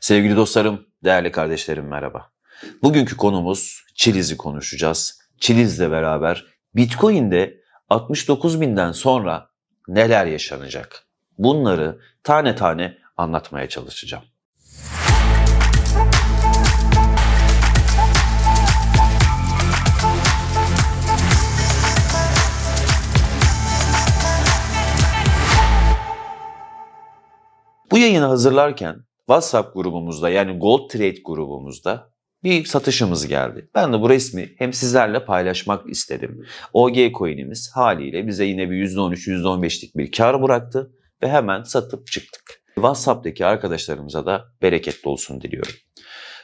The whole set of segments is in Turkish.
Sevgili dostlarım, değerli kardeşlerim merhaba. Bugünkü konumuz Çiliz'i konuşacağız. Çiliz'le beraber Bitcoin'de 69 binden sonra neler yaşanacak? Bunları tane tane anlatmaya çalışacağım. Bu yayını hazırlarken WhatsApp grubumuzda yani Gold Trade grubumuzda bir satışımız geldi. Ben de bu resmi hem sizlerle paylaşmak istedim. OG coin'imiz haliyle bize yine bir %13, %15'lik bir kar bıraktı ve hemen satıp çıktık. WhatsApp'taki arkadaşlarımıza da bereketli olsun diliyorum.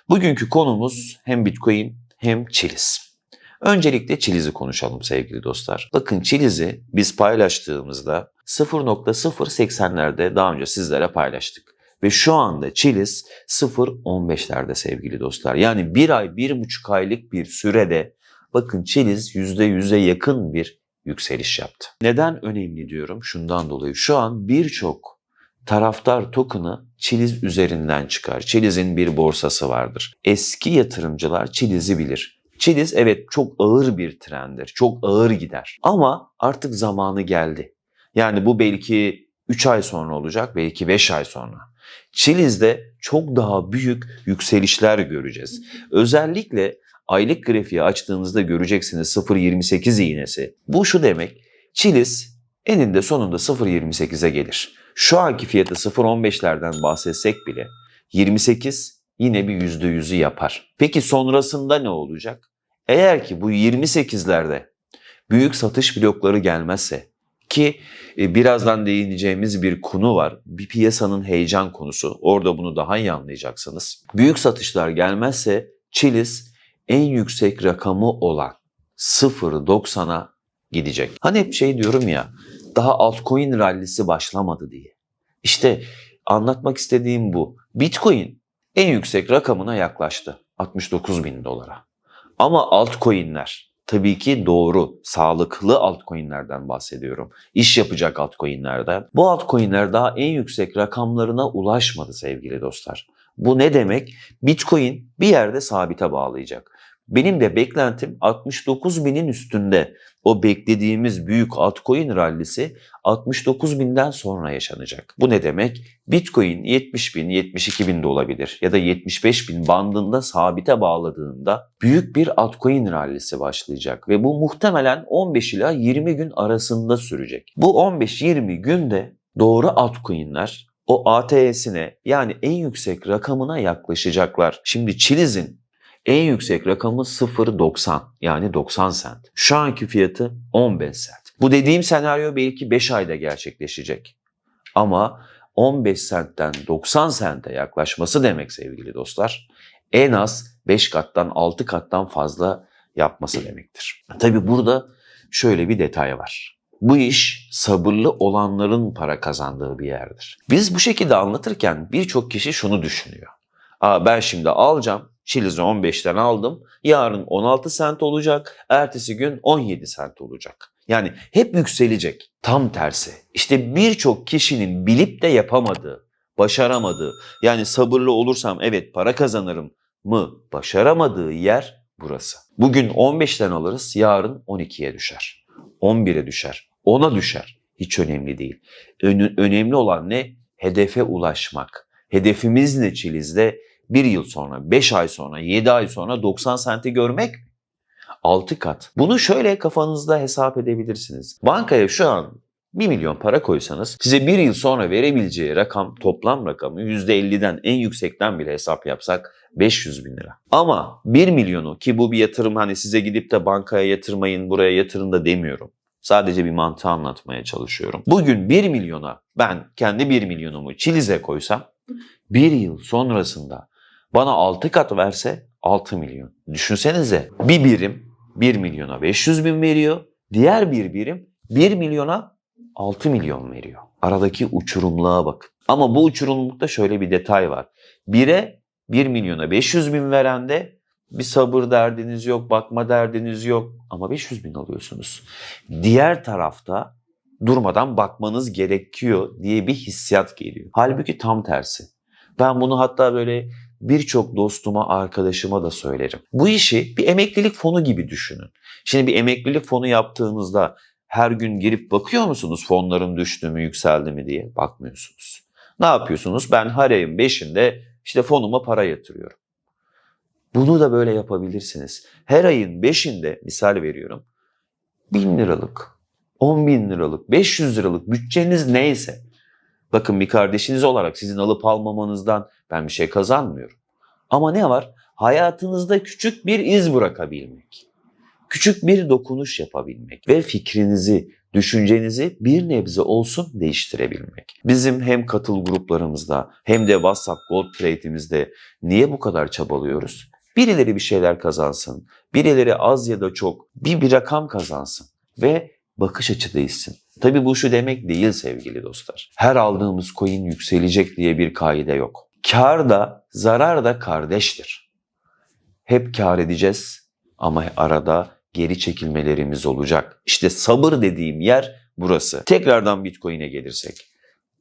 Bugünkü konumuz hem Bitcoin hem Chiliz. Öncelikle Chiliz'i konuşalım sevgili dostlar. Bakın Chiliz'i biz paylaştığımızda 0.080'lerde daha önce sizlere paylaştık. Ve şu anda Chiliz 0.15'lerde sevgili dostlar. Yani bir ay, bir buçuk aylık bir sürede bakın Chiliz %100'e yakın bir yükseliş yaptı. Neden önemli diyorum? Şundan dolayı şu an birçok taraftar token'ı Chiliz üzerinden çıkar. Chiliz'in bir borsası vardır. Eski yatırımcılar Chiliz'i bilir. Chiliz evet çok ağır bir trendir. Çok ağır gider. Ama artık zamanı geldi. Yani bu belki 3 ay sonra olacak, belki 5 ay sonra. Chiliz'de çok daha büyük yükselişler göreceğiz. Özellikle aylık grafiği açtığınızda göreceksiniz 0.28 iğnesi. Bu şu demek, Chiliz eninde sonunda 0.28'e gelir. Şu anki fiyatı 0.15'lerden bahsetsek bile 28 yine bir %100'ü yapar. Peki sonrasında ne olacak? Eğer ki bu 28'lerde büyük satış blokları gelmezse ki e, birazdan değineceğimiz bir konu var. Bir piyasanın heyecan konusu. Orada bunu daha iyi anlayacaksınız. Büyük satışlar gelmezse Chiliz en yüksek rakamı olan 0.90'a gidecek. Hani hep şey diyorum ya daha altcoin rallisi başlamadı diye. İşte anlatmak istediğim bu. Bitcoin en yüksek rakamına yaklaştı. 69 bin dolara. Ama altcoin'ler tabii ki doğru, sağlıklı altcoin'lerden bahsediyorum. İş yapacak altcoin'lerden. Bu altcoin'ler daha en yüksek rakamlarına ulaşmadı sevgili dostlar. Bu ne demek? Bitcoin bir yerde sabite bağlayacak. Benim de beklentim 69 binin üstünde o beklediğimiz büyük altcoin rallisi 69 binden sonra yaşanacak. Bu ne demek? Bitcoin 70 bin, 72 bin de olabilir ya da 75 bin bandında sabite bağladığında büyük bir altcoin rallisi başlayacak ve bu muhtemelen 15 ila 20 gün arasında sürecek. Bu 15-20 günde doğru altcoin'ler o ATS'ine yani en yüksek rakamına yaklaşacaklar. Şimdi Chiliz'in en yüksek rakamı 0.90 yani 90 sent. Şu anki fiyatı 15 sent. Bu dediğim senaryo belki 5 ayda gerçekleşecek. Ama 15 sentten 90 sente yaklaşması demek sevgili dostlar en az 5 kattan 6 kattan fazla yapması demektir. Tabi burada şöyle bir detay var. Bu iş sabırlı olanların para kazandığı bir yerdir. Biz bu şekilde anlatırken birçok kişi şunu düşünüyor. Aa ben şimdi alacağım, Chiliz'i 15'ten aldım. Yarın 16 sent olacak. Ertesi gün 17 sent olacak. Yani hep yükselecek. Tam tersi. İşte birçok kişinin bilip de yapamadığı, başaramadığı, yani sabırlı olursam evet para kazanırım mı başaramadığı yer burası. Bugün 15'ten alırız, yarın 12'ye düşer. 11'e düşer, 10'a düşer. Hiç önemli değil. Ön- önemli olan ne? Hedefe ulaşmak. Hedefimiz ne Çiliz'de? Bir yıl sonra, 5 ay sonra, 7 ay sonra 90 senti görmek 6 kat. Bunu şöyle kafanızda hesap edebilirsiniz. Bankaya şu an 1 milyon para koysanız size bir yıl sonra verebileceği rakam toplam rakamı %50'den en yüksekten bile hesap yapsak 500 bin lira. Ama 1 milyonu ki bu bir yatırım hani size gidip de bankaya yatırmayın buraya yatırın da demiyorum. Sadece bir mantığı anlatmaya çalışıyorum. Bugün 1 milyona ben kendi 1 milyonumu Çiliz'e koysam bir yıl sonrasında bana 6 kat verse 6 milyon. Düşünsenize bir birim 1 milyona 500 bin veriyor. Diğer bir birim 1 milyona 6 milyon veriyor. Aradaki uçurumluğa bakın. Ama bu uçurumlukta şöyle bir detay var. Bire 1 milyona 500 bin verende bir sabır derdiniz yok, bakma derdiniz yok ama 500 bin alıyorsunuz. Diğer tarafta durmadan bakmanız gerekiyor diye bir hissiyat geliyor. Halbuki tam tersi. Ben bunu hatta böyle birçok dostuma, arkadaşıma da söylerim. Bu işi bir emeklilik fonu gibi düşünün. Şimdi bir emeklilik fonu yaptığınızda her gün girip bakıyor musunuz fonların düştü mü, yükseldi mi diye? Bakmıyorsunuz. Ne yapıyorsunuz? Ben her ayın 5'inde işte fonuma para yatırıyorum. Bunu da böyle yapabilirsiniz. Her ayın 5'inde misal veriyorum. 1000 liralık, 10 bin liralık, 500 liralık bütçeniz neyse. Bakın bir kardeşiniz olarak sizin alıp almamanızdan ben bir şey kazanmıyorum. Ama ne var? Hayatınızda küçük bir iz bırakabilmek. Küçük bir dokunuş yapabilmek ve fikrinizi, düşüncenizi bir nebze olsun değiştirebilmek. Bizim hem katıl gruplarımızda hem de WhatsApp Gold Trade'imizde niye bu kadar çabalıyoruz? Birileri bir şeyler kazansın, birileri az ya da çok bir, bir rakam kazansın ve bakış açı değişsin. Tabi bu şu demek değil sevgili dostlar. Her aldığımız coin yükselecek diye bir kaide yok. Kar da zarar da kardeştir. Hep kar edeceğiz ama arada geri çekilmelerimiz olacak. İşte sabır dediğim yer burası. Tekrardan Bitcoin'e gelirsek.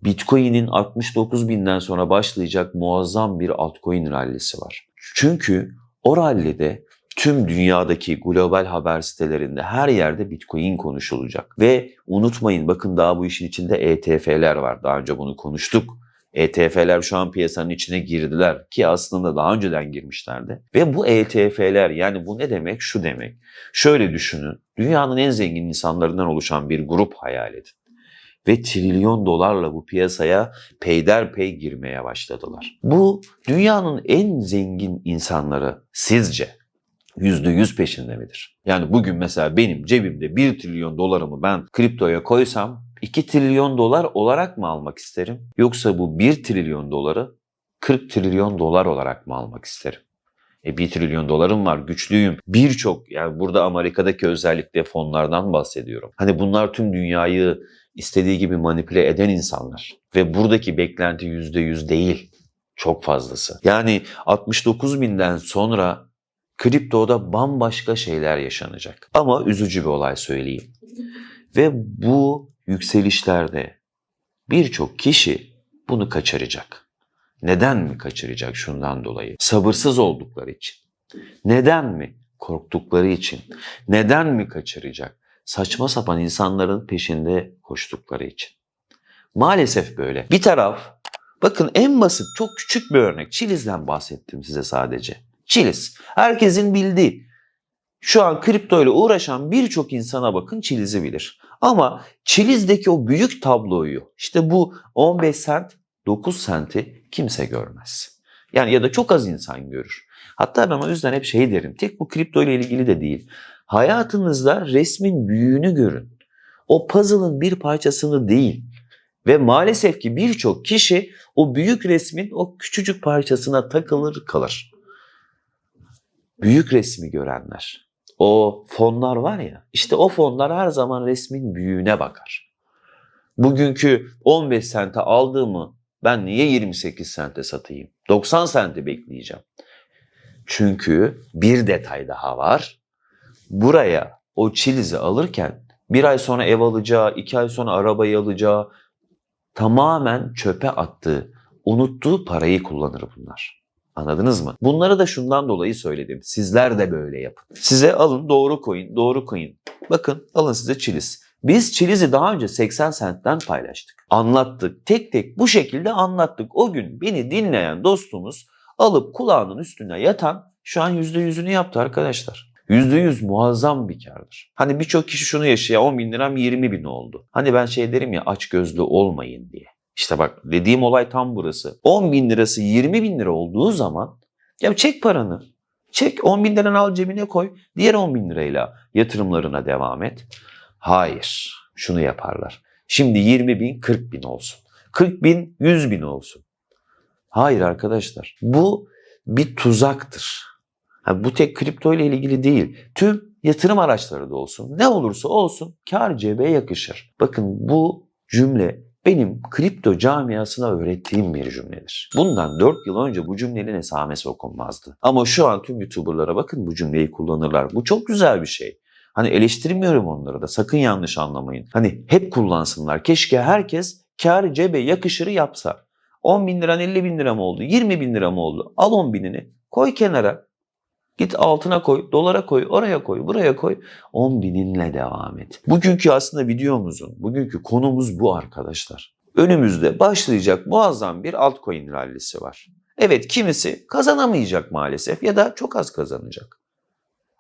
Bitcoin'in 69 binden sonra başlayacak muazzam bir altcoin rallisi var. Çünkü o rallide tüm dünyadaki global haber sitelerinde her yerde Bitcoin konuşulacak. Ve unutmayın bakın daha bu işin içinde ETF'ler var. Daha önce bunu konuştuk. ETF'ler şu an piyasanın içine girdiler ki aslında daha önceden girmişlerdi. Ve bu ETF'ler yani bu ne demek? Şu demek. Şöyle düşünün. Dünyanın en zengin insanlarından oluşan bir grup hayal edin. Ve trilyon dolarla bu piyasaya peyderpey girmeye başladılar. Bu dünyanın en zengin insanları sizce %100 peşinde midir? Yani bugün mesela benim cebimde 1 trilyon dolarımı ben kriptoya koysam 2 trilyon dolar olarak mı almak isterim? Yoksa bu 1 trilyon doları 40 trilyon dolar olarak mı almak isterim? E 1 trilyon dolarım var, güçlüyüm. Birçok yani burada Amerika'daki özellikle fonlardan bahsediyorum. Hani bunlar tüm dünyayı istediği gibi manipüle eden insanlar. Ve buradaki beklenti %100 değil. Çok fazlası. Yani 69 binden sonra kriptoda bambaşka şeyler yaşanacak. Ama üzücü bir olay söyleyeyim. Ve bu yükselişlerde birçok kişi bunu kaçıracak. Neden mi kaçıracak? Şundan dolayı. Sabırsız oldukları için. Neden mi? Korktukları için. Neden mi kaçıracak? Saçma sapan insanların peşinde koştukları için. Maalesef böyle. Bir taraf, bakın en basit, çok küçük bir örnek. Çiliz'den bahsettim size sadece. Çiliz. Herkesin bildiği. Şu an kripto ile uğraşan birçok insana bakın Çiliz'i bilir. Ama Çiliz'deki o büyük tabloyu işte bu 15 sent 9 senti kimse görmez. Yani ya da çok az insan görür. Hatta ben o yüzden hep şey derim. Tek bu kripto ile ilgili de değil. Hayatınızda resmin büyüğünü görün. O puzzle'ın bir parçasını değil. Ve maalesef ki birçok kişi o büyük resmin o küçücük parçasına takılır kalır büyük resmi görenler, o fonlar var ya, işte o fonlar her zaman resmin büyüğüne bakar. Bugünkü 15 sente aldığımı ben niye 28 sente satayım? 90 sente bekleyeceğim. Çünkü bir detay daha var. Buraya o çilizi alırken bir ay sonra ev alacağı, iki ay sonra arabayı alacağı tamamen çöpe attığı, unuttuğu parayı kullanır bunlar. Anladınız mı? Bunları da şundan dolayı söyledim. Sizler de böyle yapın. Size alın doğru koyun, doğru koyun. Bakın alın size çiliz. Biz çilizi daha önce 80 sentten paylaştık. Anlattık. Tek tek bu şekilde anlattık. O gün beni dinleyen dostumuz alıp kulağının üstüne yatan şu an %100'ünü yaptı arkadaşlar. %100 muazzam bir kardır. Hani birçok kişi şunu yaşıyor 10 bin liram 20 bin oldu. Hani ben şey derim ya aç gözlü olmayın diye. İşte bak dediğim olay tam burası. 10 bin lirası 20 bin lira olduğu zaman ya çek paranı. Çek 10 bin liranı al cebine koy. Diğer 10 bin lirayla yatırımlarına devam et. Hayır. Şunu yaparlar. Şimdi 20 bin 40 bin olsun. 40 bin 100 bin olsun. Hayır arkadaşlar. Bu bir tuzaktır. Ha, bu tek kripto ile ilgili değil. Tüm yatırım araçları da olsun. Ne olursa olsun kar cebe yakışır. Bakın bu cümle benim kripto camiasına öğrettiğim bir cümledir. Bundan 4 yıl önce bu cümlenin esamesi okunmazdı. Ama şu an tüm YouTuber'lara bakın bu cümleyi kullanırlar. Bu çok güzel bir şey. Hani eleştirmiyorum onları da sakın yanlış anlamayın. Hani hep kullansınlar. Keşke herkes kar cebe yakışırı yapsa. 10 bin liran 50 bin lira mı oldu? 20 bin lira mı oldu? Al 10 binini koy kenara. Git altına koy, dolara koy, oraya koy, buraya koy. 10 bininle devam et. Bugünkü aslında videomuzun, bugünkü konumuz bu arkadaşlar. Önümüzde başlayacak muazzam bir altcoin rallisi var. Evet kimisi kazanamayacak maalesef ya da çok az kazanacak.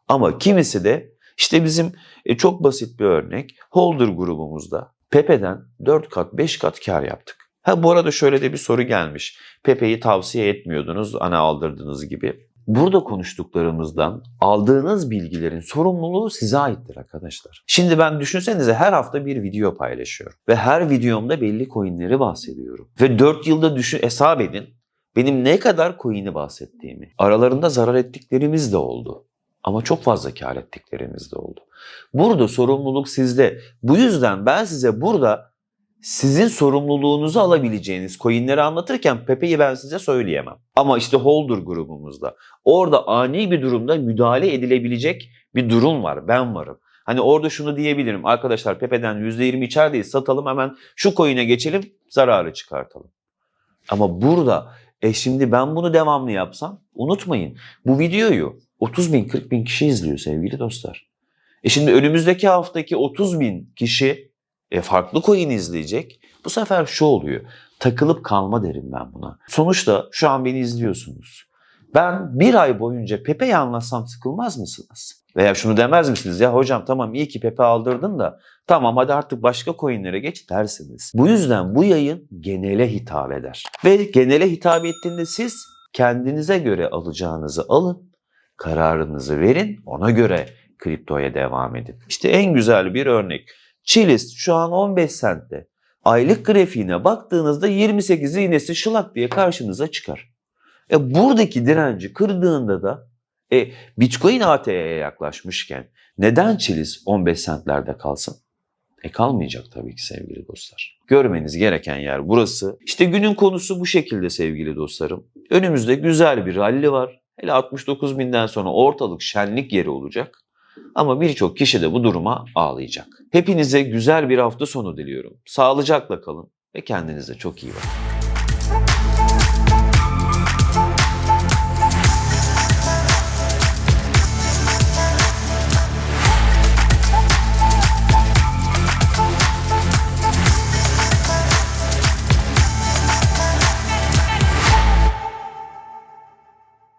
Ama kimisi de işte bizim e, çok basit bir örnek Holder grubumuzda Pepe'den 4 kat 5 kat kar yaptık. Ha bu arada şöyle de bir soru gelmiş. Pepe'yi tavsiye etmiyordunuz ana aldırdığınız gibi. Burada konuştuklarımızdan aldığınız bilgilerin sorumluluğu size aittir arkadaşlar. Şimdi ben düşünsenize her hafta bir video paylaşıyorum. Ve her videomda belli coinleri bahsediyorum. Ve 4 yılda düşün, hesap edin benim ne kadar coin'i bahsettiğimi. Aralarında zarar ettiklerimiz de oldu. Ama çok fazla kar ettiklerimiz de oldu. Burada sorumluluk sizde. Bu yüzden ben size burada sizin sorumluluğunuzu alabileceğiniz coinleri anlatırken Pepe'yi ben size söyleyemem. Ama işte Holder grubumuzda orada ani bir durumda müdahale edilebilecek bir durum var. Ben varım. Hani orada şunu diyebilirim. Arkadaşlar Pepe'den %20 içerideyiz satalım hemen şu coin'e geçelim zararı çıkartalım. Ama burada e şimdi ben bunu devamlı yapsam unutmayın bu videoyu 30 bin 40 bin kişi izliyor sevgili dostlar. E şimdi önümüzdeki haftaki 30 bin kişi e, farklı coin izleyecek. Bu sefer şu oluyor. Takılıp kalma derim ben buna. Sonuçta şu an beni izliyorsunuz. Ben bir ay boyunca Pepe'yi anlatsam sıkılmaz mısınız? Veya şunu demez misiniz? Ya hocam tamam iyi ki Pepe aldırdın da tamam hadi artık başka coinlere geç dersiniz. Bu yüzden bu yayın genele hitap eder. Ve genele hitap ettiğinde siz kendinize göre alacağınızı alın, kararınızı verin, ona göre kriptoya devam edin. İşte en güzel bir örnek. Chiliz şu an 15 sentte. Aylık grafiğine baktığınızda 28 iğnesi şılak diye karşınıza çıkar. E buradaki direnci kırdığında da e, Bitcoin AT'ye yaklaşmışken neden Chiliz 15 sentlerde kalsın? E kalmayacak tabii ki sevgili dostlar. Görmeniz gereken yer burası. İşte günün konusu bu şekilde sevgili dostlarım. Önümüzde güzel bir ralli var. Hele 69 binden sonra ortalık şenlik yeri olacak. Ama birçok kişi de bu duruma ağlayacak. Hepinize güzel bir hafta sonu diliyorum. Sağlıcakla kalın ve kendinize çok iyi bakın.